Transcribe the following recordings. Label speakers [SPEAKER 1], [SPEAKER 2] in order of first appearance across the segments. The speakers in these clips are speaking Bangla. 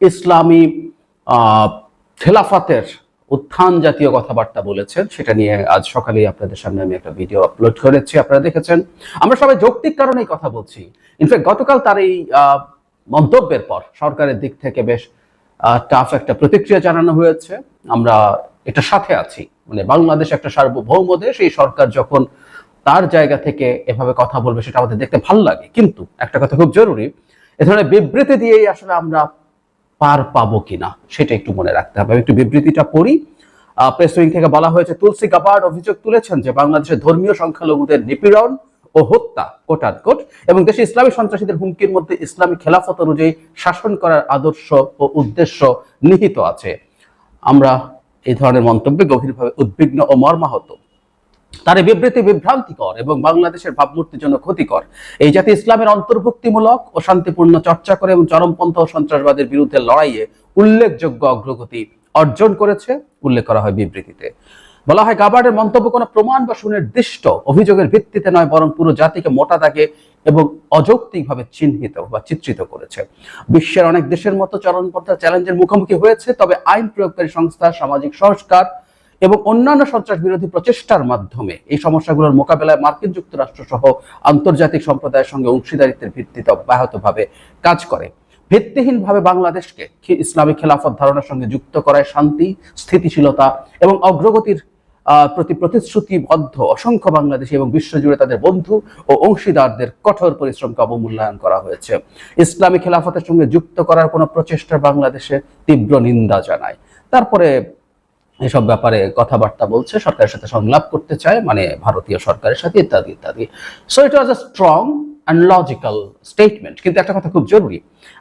[SPEAKER 1] ইসলামী খেলাফতের উত্থান জাতীয় কথাবার্তা বলেছেন। সেটা নিয়ে আজ সকালে আপনাদের সামনে আমি একটা ভিডিও আপলোড করেছি, আপনারা দেখেছেন। আমরা সবাই যৌক্তিক কারণেই কথা বলছি। ইনফ্যাক্ট গতকাল তার এই মন্তব্যের পর সরকারের দিক থেকে বেশ টাফ একটা প্রতিক্রিয়া জানানো হয়েছে। আমরা এটা সাথে আছি। মানে বাংলাদেশ একটা সার্বভৌম দেশ, এই সরকার যখন তার জায়গা থেকে এভাবে কথা বলবে, সেটা আমাদের দেখতে ভালো লাগে। কিন্তু একটা কথা খুব জরুরি, এ ধরনের বিবৃতি দিয়েই আসলে আমরা পার পাবো কিনা, সেটা একটু মনে রাখতে হবে। একটু বিবৃতিটা পড়ি। প্রেস উইং থেকে বলা হয়েছে, তুলসী গাবার্ড অভিযোগ তুলেছেন যে বাংলাদেশের ধর্মীয় সংখ্যালঘুদের নিপীড়ন ও হত্যা কোটার কোট এবং দেশে ইসলামী সন্ত্রাসীদের হুমকির মধ্যে ইসলামী খেলাফত অনুযায়ী শাসন করার আদর্শ ও উদ্দেশ্য নিহিত আছে। আমরা এই ধরনের মন্তব্যে গভীরভাবে উদ্বিগ্ন ও মর্মাহত। তার এই বিবৃতি বিভ্রান্তিকর এবং বাংলাদেশের ভাবমূর্তির জন্য ক্ষতিকর। এই জাতি ইসলামের অন্তর্ভুক্তিমূলক ও শান্তিপূর্ণ চর্চা করে এবং চরমপন্থ ও সন্ত্রাসবাদের বিরুদ্ধে লড়াইয়ে উল্লেখযোগ্য অগ্রগতি অর্জন করেছে, উল্লেখ করা হয় বিবৃতিতে। বলা হয়, গাবার্ডের মন্তব্য কোনো প্রমাণ বা সুনির্দিষ্ট অভিযোগের ভিত্তিতে নয়, বরং পুরো জাতিকে মোটা দাগে এবং অযৌক্তিকভাবে চিহ্নিত বা চিত্রিত করেছে। বিশ্বের অনেক দেশের মতো চরমপন্থা চ্যালেঞ্জের মুখোমুখি হয়েছে, তবে আইন প্রয়োগকারী সংস্থা, সামাজিক সংস্কার এবং অন্যান্য সন্ত্রাস বিরোধী প্রচেষ্টার মাধ্যমে এই সমস্যাগুলোর মোকাবেলায় মার্কিন যুক্তরাষ্ট্র সহ আন্তর্জাতিক সম্প্রদায়ের সঙ্গে অংশীদারিত্বের ভিত্তিতে অব্যাহতভাবে কাজ করে। ভিত্তিহীনভাবে বাংলাদেশকে ইসলামী খেলাফত ধারণার সঙ্গে যুক্ত করায় শান্তি, স্থিতিশীলতা এবং অগ্রগতির প্রতি প্রতিশ্রুতিবদ্ধ অসংখ্য বাংলাদেশী এবং বিশ্বজুড়ে তাদের বন্ধু ও অংশীদারদের কঠোর পরিশ্রমকে অবমূল্যায়ন করা হয়েছে। ইসলামী খেলাফতের সঙ্গে যুক্ত করার কোনো প্রচেষ্টা বাংলাদেশে তীব্র নিন্দা জানায়। তারপরে এসব ব্যাপারে কথাবার্তা বলছে, সরকারের সাথে সংলাপ করতে চায় মানে ভারতীয় সরকারের সাথে, ইত্যাদি ইত্যাদি। So it was a strong and logical statement কিন্তু একটা কথা খুব জরুরি।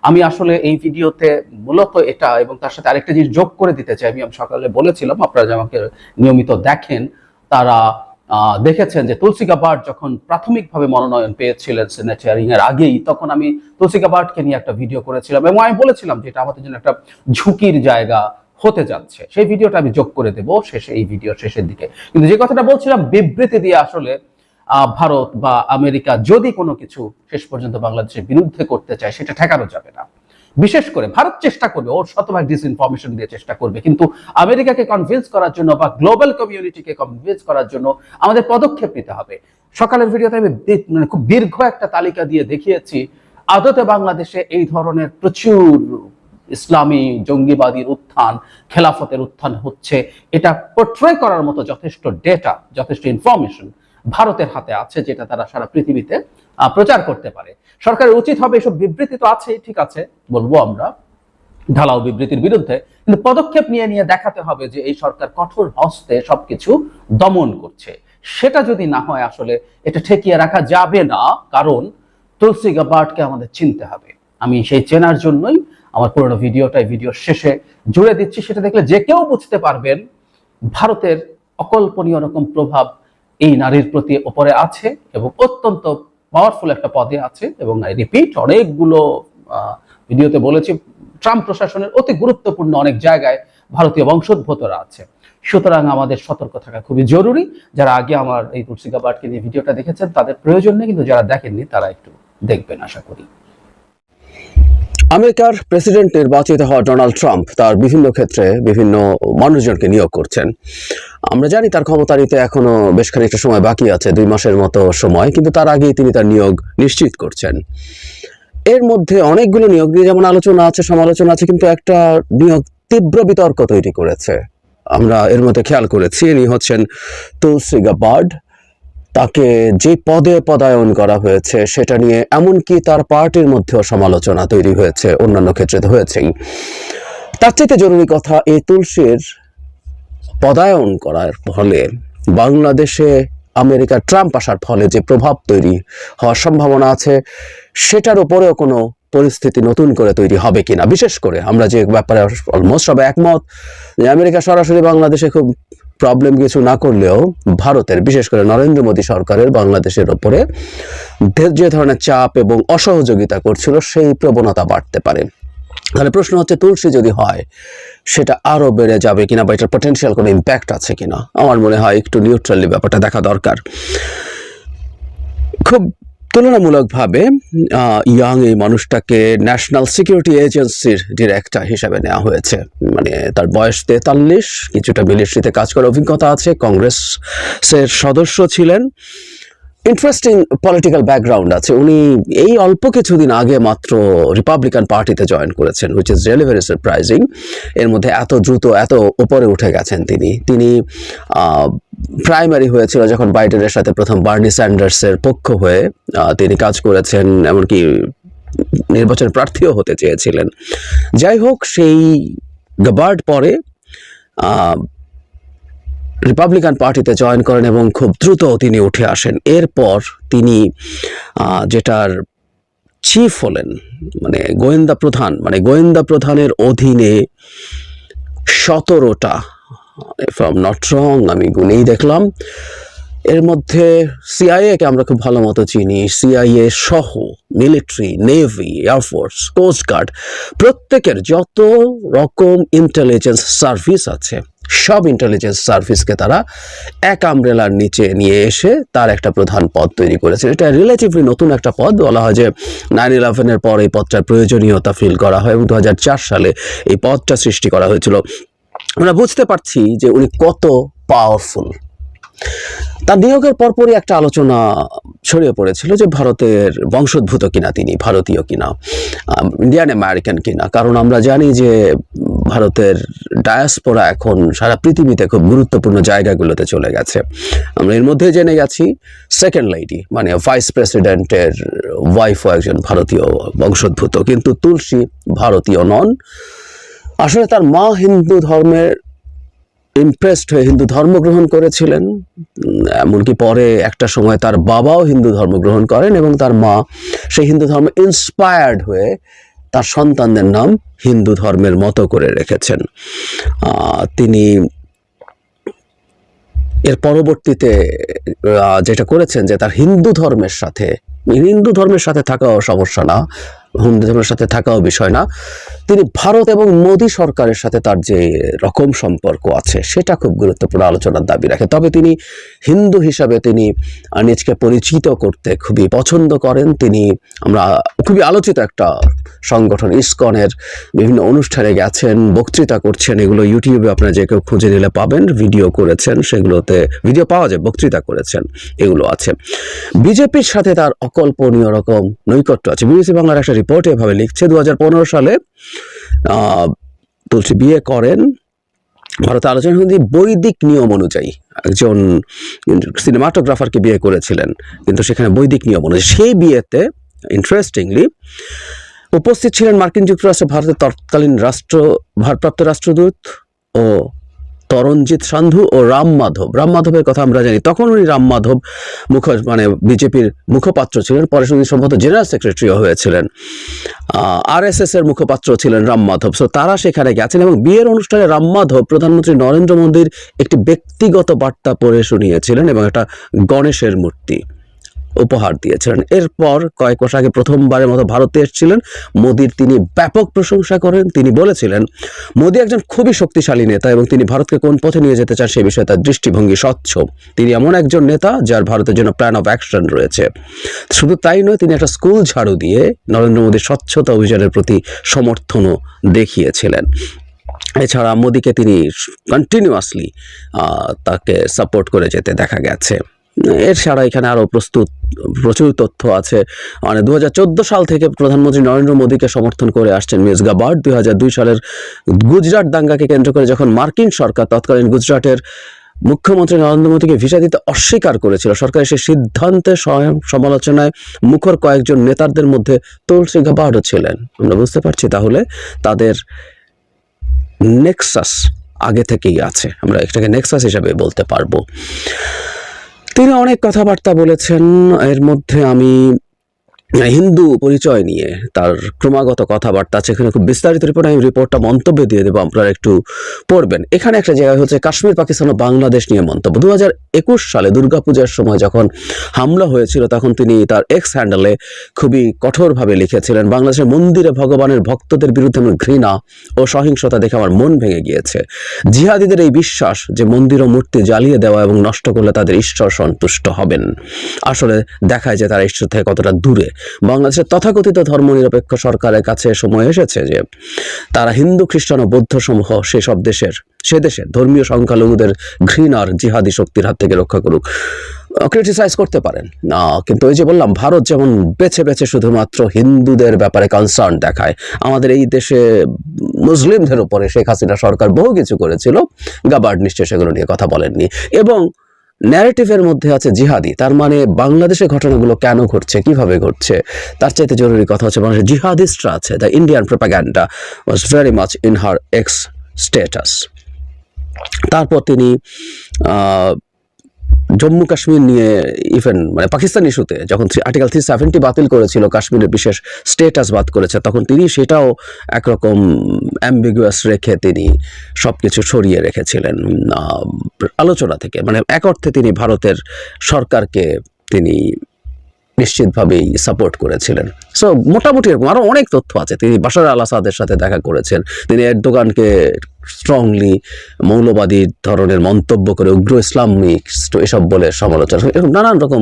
[SPEAKER 1] আমি আসলে এই ভিডিওতে মূলত এটা এবং তার সাথে আরেকটা জিনিস যোগ করে দিতে চাই। আমি আমি সকালে বলেছিলাম, আপনারা যে আমাকে নিয়মিত দেখেন, তারা দেখেছেন যে তুলসী গাবার্ড যখন প্রাথমিকভাবে মনোনয়ন পেয়েছিলেন সেনেট হিয়ারিং এর আগেই, তখন আমি তুলসী গাবার্ডকে নিয়ে একটা ভিডিও করেছিলাম এবং আমি বলেছিলাম যে এটা আমাদের জন্য একটা ঝুঁকির জায়গা হতে যাচ্ছে। সেই ভিডিওটা আমি যোগ করে দেব শেষে এই ভিডিও শেষের দিকে। কিন্তু যে কথাটা বলছিলাম, বিবৃতি দিয়ে আসলে ভারত বা আমেরিকা যদি কোনো কিছু শেষ পর্যন্ত বাংলাদেশের বিরুদ্ধে করতে চায়, সেটা ঠেকানো যাবে না। বিশেষ করে ভারত চেষ্টা করবে, ওর শতভাগ ডিসইনফরমেশন দিয়ে চেষ্টা করবে। কিন্তু আমেরিকাকে কনভিন্স করার জন্য বা গ্লোবাল কমিউনিটিকে কনভিন্স করার জন্য আমাদের পদক্ষেপ নিতে হবে। সকালের ভিডিওতে আমি মানে খুব দীর্ঘ একটা তালিকা দিয়ে দেখিয়েছি, আদতে বাংলাদেশে এই ধরনের প্রচুর ইসলামী জঙ্গিবাদীর উত্থান, খেলাফতের উত্থান হচ্ছে। এটা পোট্রে করার মতো যথেষ্ট ডেটা যথেষ্ট ইনফরমেশন ভারতের হাতে আছে, যেটা তারা সারা পৃথিবীতে প্রচার করতে পারে। সরকারের উচিত হবে, এসব বিবৃতি তো আছে ঠিক আছে, বলব আমরা। ঢালাও বিবৃতির বিরুদ্ধে। কিন্তু পদক্ষেপ নিয়ে নিয়ে দেখাতে হবে যে এই সরকার কঠোর হস্তে সবকিছু দমন করছে। সেটা যদি না হয় আসলে এটা ঠেকিয়ে রাখা যাবে না, কারণ তুলসী গাবার্ডকে আমাদের চিনতে হবে। আমি সেই চেনার জন্যই আমার পুরোনো ভিডিওটা, এই ভিডিওর শেষে জুড়ে দিচ্ছি। সেটা দেখলে যে কেউ বুঝতে পারবেন, ভারতের অকল্পনীয় রকম প্রভাব এই নারীর প্রতি ওপরে আছে এবং অত্যন্ত পাওয়ারফুল একটা পদে আছে এবং আই রিপিট অনেকগুলো ভিডিওতে বলেছি, ট্রাম্প প্রশাসনের অতি গুরুত্বপূর্ণ অনেক জায়গায় ভারতীয় বংশোদ্ভূতরা আছে। সুতরাং আমাদের সতর্ক থাকা খুবই জরুরি। যারা আগে আমার এই তুলসী গাবার্ডকে নিয়ে ভিডিওটা দেখেছেন, তাদের প্রয়োজন নেই, কিন্তু যারা দেখেননি, তারা একটু দেখবেন, আশা করি।
[SPEAKER 2] আমেরিকার প্রেসিডেন্ট নির্বাচিত হওয়া ডোনাল্ড ট্রাম্প তার বিভিন্ন ক্ষেত্রে বিভিন্ন মানুষজনকে নিয়োগ করছেন। আমরা জানি তার ক্ষমতা নিতে এখনও বেশ খানিকটা সময় বাকি আছে, দুই মাসের মতো সময়, কিন্তু তার আগেই তিনি তার নিয়োগ নিশ্চিত করছেন। এর মধ্যে অনেকগুলো নিয়োগ নিয়ে যেমন আলোচনা আছে, সমালোচনা আছে, কিন্তু একটা নিয়োগ তীব্র বিতর্ক তৈরি করেছে। আমরা এর মধ্যে খেয়াল করেছি, ইনি হচ্ছেন তুলসী গাবার্ড তাকে যে পদে পদায়ন করা হয়েছে, সেটা নিয়ে এমনকি তার পার্টির মধ্যেও সমালোচনা তৈরি হয়েছে, অন্যান্য ক্ষেত্রে তো হয়েছেই। তার চাইতে জরুরি কথা এই তুলসীর পদায়ন করার ফলে বাংলাদেশে আমেরিকার ট্রাম্প আসার ফলে যে প্রভাব তৈরি হওয়ার সম্ভাবনা আছে, সেটার উপরেও কোনো পরিস্থিতি নতুন করে তৈরি হবে কিনা? বিশেষ করে আমরা যে ব্যাপারে অলমোস্ট সবাই একমত যে আমেরিকা সরাসরি বাংলাদেশে খুব প্রবলেম কিছু না করলেও ভারতের, বিশেষ করে নরেন্দ্র মোদী সরকারের বাংলাদেশের ওপরে যে ধরনের চাপ এবং অসহযোগিতা করছিল, সেই প্রবণতা বাড়তে পারে। তাহলে প্রশ্ন হচ্ছে, তুলসী যদি হয়, সেটা আরও বেড়ে যাবে কিনা বা এটার পটেনশিয়াল কোনো ইম্প্যাক্ট আছে কিনা? আমার মনে হয় একটু নিউট্রালি ব্যাপারটা দেখা দরকার। খুব তুলনামূলকভাবে ইয়াং এই মানুষটাকে ন্যাশনাল সিকিউরিটি এজেন্সির ডিরেক্টর হিসেবে নেওয়া হয়েছে। মানে তার বয়স তেতাল্লিশ, কিছুটা মিলিটারিতে কাজ করার অভিজ্ঞতা আছে। কংগ্রেসের সদস্য ছিলেন। ইন্টারেস্টিং পলিটিক্যাল ব্যাকগ্রাউন্ড আছে। উনি এই অল্প কিছুদিন আগে মাত্র রিপাবলিকান পার্টিতে জয়েন করেছেন which is really very surprising এর মধ্যে এত দ্রুত, এত উপরে উঠে গেছেন তিনি। তিনি প্রাইমারি হয়েছিল যখন বাইডেনের সাথে প্রথম বার্নি স্যান্ডার্সের পক্ষ হয়ে তিনি কাজ করেছেন, এমনকি নির্বাচন প্রার্থীও হতে চেয়েছিলেন। যাই হোক, সেই গাবার্ড পরে রিপাবলিকান পার্টিতে জয়েন করেন এবং খুব দ্রুত তিনি উঠে আসেন। এরপর তিনি যেটার চিফ হলেন মানে গোয়েন্দা প্রধান মানে গোয়েন্দা প্রধানের অধীনে সতেরোটা ফ্রম নট রং আমি গুনেই দেখলাম। এর মধ্যে সিআইএ কে আমরা খুব ভালো মতো চিনি সিআইএ সহ মিলিটারি নেভি এয়ারফোর্স কোস্টগার্ড প্রত্যেকের যত রকম ইন্টেলিজেন্স সার্ভিস আছে সব ইন্টেলিজেন্স সার্ভিসকে তারা এক আমব্রেলার নিচে নিয়ে এসে তার একটা প্রধান পদ তৈরি করেছে। এটা রিলেটিভলি নতুন একটা পদ। বলা হয় যে নাইন ইলেভেনের পর এই পদটার প্রয়োজনীয়তা ফিল করা হয় এবং দু হাজার চার সালে এই পদটা সৃষ্টি করা হয়েছিল। আমরা বুঝতে পারছি যে উনি কত পাওয়ারফুল তার নিয়োগের পরপরই একটা আলোচনা ছড়িয়ে পড়েছিল যে ভারতের বংশোদ্ভূত কিনা তিনি, ভারতীয় কিনা ইন্ডিয়ান আমেরিকান কিনা। কারণ আমরা জানি যে ভারতের ডায়াসপোরা এখন সারা পৃথিবীতে খুব গুরুত্বপূর্ণ জায়গাগুলোতে চলে গেছে। আমরা এর মধ্যে জেনে গেছি সেকেন্ড লেডি মানে ভাইস প্রেসিডেন্টের ওয়াইফও একজন ভারতীয় বংশোদ্ভূত। কিন্তু তুলসী ভারতীয় নন। আসলে তার মা হিন্দু ধর্মের ইমপ্রেসড হয়ে হিন্দু ধর্ম গ্রহণ করেছিলেন। এমনকি পরে একটা সময় তার বাবাও হিন্দু ধর্ম গ্রহণ করেন এবং তার মা সেই হিন্দু ধর্ম ইন্সপায়ার্ড হয়ে তার সন্তানদের নাম হিন্দু ধর্মের মতো করে রেখেছেন। তিনি এর পরবর্তীতে যেটা করেছেন যে তার হিন্দু ধর্মের সাথে, হিন্দু ধর্মের সাথে থাকাও সমস্যা না। হিন্দু সাথে থাকাও বিষয় না। তিনি ভারত এবং মোদী সরকারের সাথে তার যে রকম সম্পর্ক আছে, সেটা খুব গুরুত্বপূর্ণ আলোচনার দাবি রাখে। তবে তিনি হিন্দু হিসাবে তিনি নিজকে পরিচিত করতে খুবই পছন্দ করেন। তিনি আমরা খুবই আলোচিত একটা সংগঠন, ইসকনের বিভিন্ন অনুষ্ঠানে গেছেন, বক্তৃতা করছেন, এগুলো ইউটিউবে আপনারা যে কেউ খুঁজে নিলে পাবেন, ভিডিও করেছেন, সেগুলোতে ভিডিও পাওয়া যায়, বক্তৃতা করেছেন, এগুলো আছে। বিজেপির সাথে তার অকল্পনীয় রকম নৈকট্য আছে। বিবিসি বাংলার একটা রিপোর্ট এভাবে লিখছে দু হাজার পনেরো সালে তুলসী বিয়ে করেন। ভারতে আলোচনা হিন্দি বৈদিক নিয়ম অনুযায়ী একজন সিনেমাটোগ্রাফারকে বিয়ে করেছিলেন, কিন্তু সেখানে বৈদিক নিয়ম অনুযায়ী সেই বিয়েতে ইন্টারেস্টিংলি উপস্থিত ছিলেন মার্কিন যুক্তরাষ্ট্রে ভারতের তৎকালীন রাষ্ট্র, ভারপ্রাপ্ত রাষ্ট্রদূত ও তরণজিৎ সান্ধু ও রাম মাধব। রাম মাধবের কথা আমরা জানি। তখন উনি রাম মাধব মুখ মানে বিজেপির মুখপাত্র ছিলেন। পরে উনি সম্ভবত জেনারেল সেক্রেটারিও হয়েছিলেন। আর এস এর মুখপাত্র ছিলেন রাম মাধব। সো তারা সেখানে গেছেন এবং বিয়ের অনুষ্ঠানে রাম মাধব প্রধানমন্ত্রী নরেন্দ্র মোদীর একটি ব্যক্তিগত বার্তা পড়ে শুনিয়েছিলেন এবং একটা গণেশের মূর্তি। উপহার দিয়েছিলেন। এরপর কয়েক মাস আগে প্রথমবারের মতো ভারতে এসেছিলেন। মোদির তিনি ব্যাপক প্রশংসা করেন। তিনি বলেছিলেন, মোদি একজন খুবই শক্তিশালী নেতা এবং তিনি ভারতকে কোন পথে নিয়ে যেতে চান সে বিষয়ে তার দৃষ্টিভঙ্গি স্বচ্ছ। তিনি এমন একজন নেতা যার ভারতের জন্য প্ল্যান অফ অ্যাকশন রয়েছে। শুধু তাই নয়, তিনি একটা স্কুল ঝাড়ু দিয়ে নরেন্দ্র মোদীর স্বচ্ছতা অভিযানের প্রতি সমর্থনও দেখিয়েছিলেন। এছাড়া মোদিকে তিনি কন্টিনিউয়াসলি তাকে সাপোর্ট করে যেতে দেখা গেছে। এছাড়া এখানে আরও প্রস্তুত, প্রচুর তথ্য আছে। মানে দু হাজার চোদ্দ সাল থেকে প্রধানমন্ত্রী নরেন্দ্র মোদীকে সমর্থন করে আসছেন মিস গাবার্ড। দুই সালের গুজরাট দাঙ্গাকে কেন্দ্র করে যখন মার্কিন সরকার তৎকালীন গুজরাটের মুখ্যমন্ত্রী নরেন্দ্র মোদীকে ভিসা দিতে অস্বীকার করেছিল, সরকারের সেই সিদ্ধান্তে স্বয়ং সমালোচনায় মুখর কয়েকজন নেতাদের মধ্যে তুলসী গাবার্ডও ছিলেন। আমরা বুঝতে পারছি তাহলে তাদের নেক্সাস আগে থেকেই আছে। আমরা এটাকে নেক্সাস হিসাবে বলতে পারব। তিনি অনেক কথাবার্তা বলেছেন। এর মধ্যে আমি হিন্দু পরিচয় নিয়ে তার ক্রমাগত কথাবার্তা আছে। এখানে খুব বিস্তারিত রিপোর্ট আমি রিপোর্টটা মন্তব্য দিয়ে দেবো, আপনারা একটু পড়বেন। এখানে একটা জায়গা হচ্ছে কাশ্মীর পাকিস্তান ও বাংলাদেশ নিয়ে মন্তব্য। দু হাজার একুশ সালে দুর্গাপূজার সময় যখন হামলা হয়েছিল, তখন তিনি তার এক্স হ্যান্ডেলে খুবই কঠোরভাবে লিখেছিলেন, বাংলাদেশের মন্দিরে ভগবানের ভক্তদের বিরুদ্ধে আমার ঘৃণা ও সহিংসতা দেখে আমার মন ভেঙে গিয়েছে। জিহাদিদের এই বিশ্বাস যে মন্দির ও মূর্তি জ্বালিয়ে দেওয়া এবং নষ্ট করলে তাদের ঈশ্বর সন্তুষ্ট হবেন। আসলে দেখায় যে তারা ঈশ্বর থেকে কতটা দূরে। বাংলাদেশের তথাকথিত ধর্মনিরপেক্ষ সরকারের কাছে সময় এসেছে যে তারা হিন্দু, খ্রিস্টান ও বৌদ্ধ সমূহ সেসব দেশের সে দেশে ধর্মীয় সংখ্যালঘুদের ঘৃণার জিহাদি শক্তির হাত থেকে রক্ষা করুক। ক্রিটিসাইজ করতে পারেন। না, কিন্তু ওই যে বললাম, ভারত যেমন বেছে বেছে শুধুমাত্র হিন্দুদের ব্যাপারে কনসার্ন দেখায়, আমাদের এই দেশে মুসলিমদের উপরে শেখ হাসিনা সরকার বহু কিছু করেছিল গাবার্ড নিশ্চয় সেগুলো নিয়ে কথা বলেননি। এবং ন্যারেটিভের মধ্যে আছে জিহাদি, তার মানে বাংলাদেশে ঘটনাগুলো কেন ঘটছে, কীভাবে ঘটছে? তার চাইতে জরুরি কথা হচ্ছে বাংলাদেশে জিহাদিস্টরা আছে the Indian propaganda was very much in her X status তারপর তিনি জম্মু কাশ্মীর নিয়ে ইভেন মানে পাকিস্তান ইস্যুতে যখন আর্টিকেল থ্রি সেভেন্টি বাতিল করেছিল, কাশ্মীরের বিশেষ স্টেটাস বাদ করেছে, তখন তিনি সেটাও একরকম অ্যাম্বিগুয়াস রেখে তিনি সব কিছু সরিয়ে রেখেছিলেন আলোচনা থেকে। মানে এক অর্থে তিনি ভারতের সরকারকে তিনি নিশ্চিতভাবেই সাপোর্ট করেছিলেন। সো মোটামুটি এরকম আরও অনেক তথ্য আছে। তিনি বাশার আল আসাদের সাথে দেখা করেছেন। তিনি এরদোগানকে স্ট্রংলি মৌলবাদী ধরনের মন্তব্য করে উগ্র ইসলামিক এসব বলে সমালোচনা এরকম নানান রকম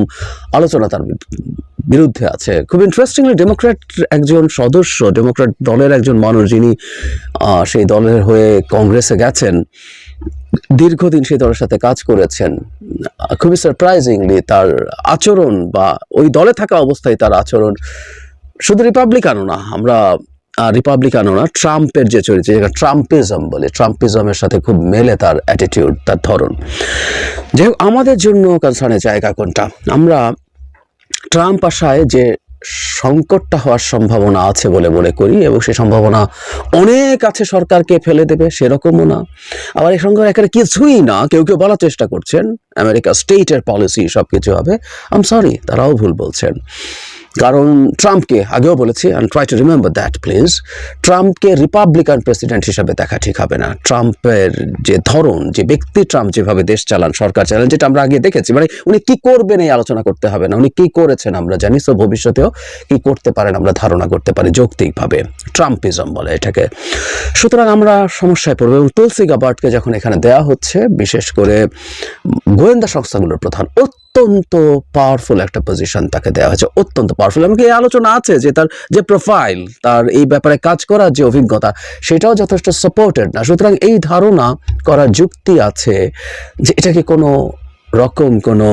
[SPEAKER 2] আলোচনা তার বিরুদ্ধে আছে। খুব ইন্টারেস্টিংলি ডেমোক্র্যাট একজন সদস্য ডেমোক্র্যাট দলের একজন মানুষ যিনি সেই দলের হয়ে কংগ্রেসে গেছেন। দীর্ঘদিন সেই দলের সাথে কাজ করেছেন। খুবই সারপ্রাইজিংলি তার আচরণ বা ওই দলে থাকা অবস্থায় তার আচরণ শুধু রিপাবলিকানও না, আমরা রিপাবলিকানও না ট্রাম্পের যে চরিত্র যেটা ট্রাম্পিজম বলে ট্রাম্পিজমের সাথে খুব মেলে তার অ্যাটিটিউড তার ধরন। যাই আমাদের জন্য কনসার্নের জায়গা কোনটা? আমরা ট্রাম্প আসায় যে সংকটটা হওয়ার সম্ভাবনা আছে বলে মনে করি এবং সে সম্ভাবনা অনেক আছে সরকারকে ফেলে দেবে, সেরকমও না। আবার এই সঙ্গে এখানে কিছুই না, কেউ কেউ বলার চেষ্টা করছেন, আমেরিকা স্টেটের পলিসি সব কিছু হবে। আম সরি তারাও ভুল বলছেন। কারণ ট্রাম্পকে আগেও বলেছি and try to remember that please ট্রাম্পকে রিপাবলিকান প্রেসিডেন্ট হিসাবে দেখা ঠিক হবে না। ট্রাম্পের যে ধরন, যে ব্যক্তি ট্রাম্প যেভাবে দেশ চালান, সরকার চালান, যেটা আমরা আগে দেখেছি মানে উনি কি করবেন এই আলোচনা করতে হবে না, উনি কি করেছেন আমরা জানি তো ভবিষ্যতেও কি করতে পারেন আমরা ধারণা করতে পারি যৌক্তিকভাবে, ট্রাম্পিজম বলে এটাকে। সুতরাং আমরা সমস্যায় পড়ব, এবং তুলসী গাবার্ডকে যখন এখানে দেয়া হচ্ছে, বিশেষ করে গোয়েন্দা সংস্থাগুলোর প্রধান অত্যন্ত পাওয়ারফুল একটা পজিশন তাকে দেওয়া হয়েছে, অত্যন্ত পাওয়ারফুল এমনকি এই আলোচনা আছে যে তার যে প্রোফাইল তার এই ব্যাপারে কাজ করার যে অভিজ্ঞতা, সেটাও যথেষ্ট সাপোর্টেড না। সুতরাং এই ধারণা করার যুক্তি আছে যে এটা কি কোনো রকম কোনো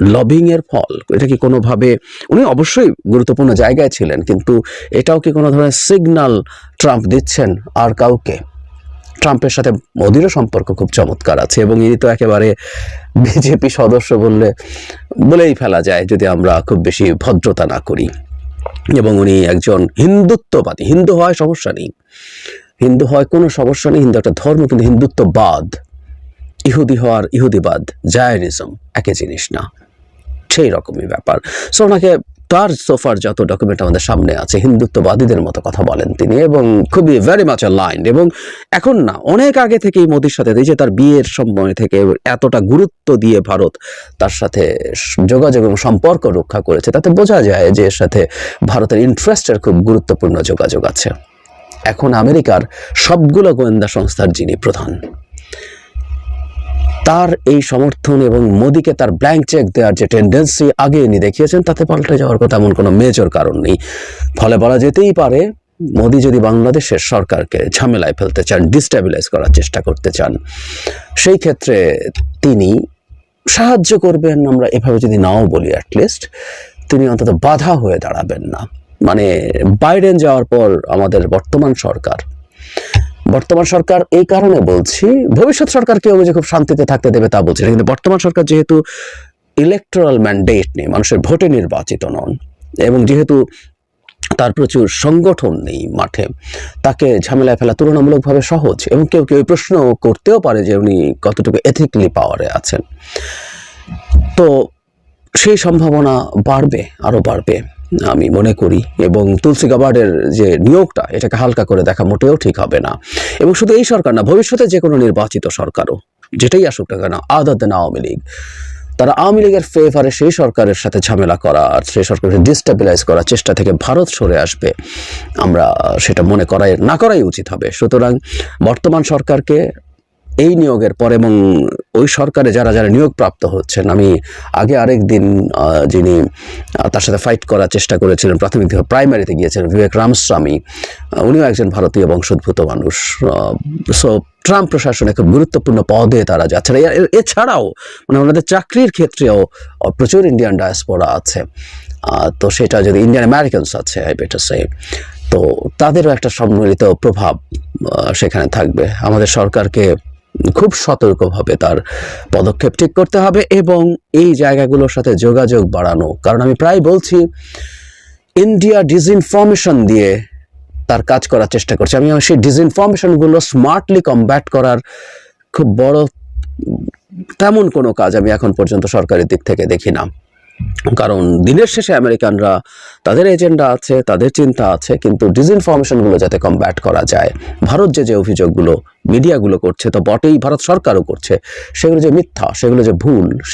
[SPEAKER 2] লবিং এর ফল? এটা কি কোনোভাবে, উনি অবশ্যই গুরুত্বপূর্ণ জায়গায় ছিলেন, কিন্তু এটাও কি কোনো ধরনের সিগন্যাল ট্রাম্প দিচ্ছেন আর কাউকে? ট্রাম্পের সাথে মোদিরও সম্পর্ক খুব চমৎকার আছে এবং ইনি তো একেবারে বিজেপি সদস্য বললে, বলেই ফেলা যায় যদি আমরা খুব বেশি ভদ্রতা না করি। এবং উনি একজন হিন্দুত্ববাদী। হিন্দু হয় সমস্যা নেই। হিন্দু হয় কোনো সমস্যা নেই, হিন্দু একটা ধর্ম, কিন্তু হিন্দুত্ববাদ। ইহুদি হওয়ার ইহুদিবাদ, জায়নিজম একই জিনিস না। সেই রকমই ব্যাপার। সো ওনাকে তার সোফার যত ডকুমেন্ট আমাদের সামনে আছে, হিন্দুত্ববাদীদের মতো কথা বলেন তিনি এবং খুবই ভেরি মাচ লাইন এবং এখন না, অনেক আগে থেকেই মোদির সাথে যে তার বিয়ের সময় থেকে এতটা গুরুত্ব দিয়ে ভারত তার সাথে যোগাযোগ এবং সম্পর্ক রক্ষা করেছে, তাতে বোঝা যায় যে এর সাথে ভারতের ইন্টারেস্টের খুব গুরুত্বপূর্ণ যোগাযোগ আছে। এখন আমেরিকার সবগুলো গোয়েন্দা সংস্থার যিনি প্রধান। তার এই সমর্থন এবং মোদিকে তার ব্ল্যাঙ্ক চেক দেওয়ার যে টেন্ডেন্সি আগে ইনি দেখিয়েছেন, তাতে পাল্টে যাওয়ার কথা এমন কোনো মেজর কারণ নেই। ফলে বলা যেতেই পারে, মোদি যদি বাংলাদেশের সরকারকে ঝামেলায় ফেলতে চান ডিস্টেবিলাইজ করার চেষ্টা করতে চান, সেই ক্ষেত্রে তিনি সাহায্য করবেন। আমরা এভাবে যদি নাও বলি অ্যাটলিস্ট তিনি অন্তত বাধা হয়ে দাঁড়াবেন না। মানে বাইডেন যাওয়ার পর আমাদের বর্তমান সরকার বর্তমান সরকার এই কারণে বলছি, ভবিষ্যৎ সরকার কেউ যে খুব শান্তিতে থাকতে দেবে তা বলছি কিন্তু বর্তমান সরকার যেহেতু ইলেকট্রাল ম্যান্ডেট নেই, মানুষের ভোটে নির্বাচিত নন, এবং যেহেতু তার প্রচুর সংগঠন নেই মাঠে, তাকে ঝামেলায় ফেলা তুলনামূলকভাবে সহজ, এবং কেউ কেউ প্রশ্ন করতেও পারে যে উনি কতটুকু এথিকলি পাওয়ারে আছেন। তো সেই সম্ভাবনা বাড়বে, আরও বাড়বে। আমি মনে করি, এবং তুলসী গাবার্ডের যে নিয়োগটা, এটাকে হালকা করে দেখা মোটেও ঠিক হবে না। এবং শুধু এই সরকার না, ভবিষ্যতে যে কোনো নির্বাচিত সরকারও, যেটাই আসুক না কেন আদার দেন আওয়ামী লীগ, তারা আওয়ামী লীগের ফেভারে সেই সরকারের সাথে ঝামেলা করা আর সেই সরকারকে ডিস্টেবিলাইজ করার চেষ্টা থেকে ভারত সরে আসবে, আমরা সেটা মনে করাই, না করাই উচিত হবে। সুতরাং বর্তমান সরকারকে এই নিয়োগের পর এবং ওই সরকারে যারা যারা নিয়োগপ্রাপ্ত হচ্ছেন, আমি আগে আরেক দিন যিনি তার সাথে ফাইট করার চেষ্টা করেছিলেন প্রাথমিকভাবে প্রাইমারিতে গিয়েছিলেন, বিবেক রামস্বামী উনিও একজন ভারতীয় বংশোদ্ভূত মানুষ সো ট্রাম্প প্রশাসনে খুব গুরুত্বপূর্ণ পদে তারা যাচ্ছেন। এ- এ- এছাড়াও মানে ওনাদের চাকরির ক্ষেত্রেও প্রচুর ইন্ডিয়ান ডায়াসপোরা আছে। তো সেটা যদি ইন্ডিয়ান আমেরিকানস আছে আই বেটার সে তো তাদেরও একটা সম্মিলিত প্রভাব সেখানে থাকবে। আমাদের সরকারকে খুব সতর্কভাবে তার পদক্ষেপ ঠিক করতে হবে এবং এই জায়গাগুলোর সাথে যোগাযোগ বাড়ানো। কারণ আমি প্রায় বলছি ইন্ডিয়া ডিসইনফরমেশন দিয়ে তার কাজ করার চেষ্টা করছে। আমি সেই ডিসইনফরমেশনগুলো স্মার্টলি কমব্যাট করার খুব বড়, তেমন কোনো কাজ আমি এখন পর্যন্ত সরকারের দিক থেকে দেখি না। কারণ দিনের শেষে আমেরিকানরা তাদের এজেন্ডা আছে, তাদের চিন্তা আছে, কিন্তু ডিসইনফরমেশনগুলো যাতে কমব্যাট করা যায়, ভারত যে যে অভিযোগগুলো মিডিয়াগুলো করছে, তো বটেই ভারত সরকারও করছে, সেগুলো যে মিথ্যা, সেগুলো যে ভুল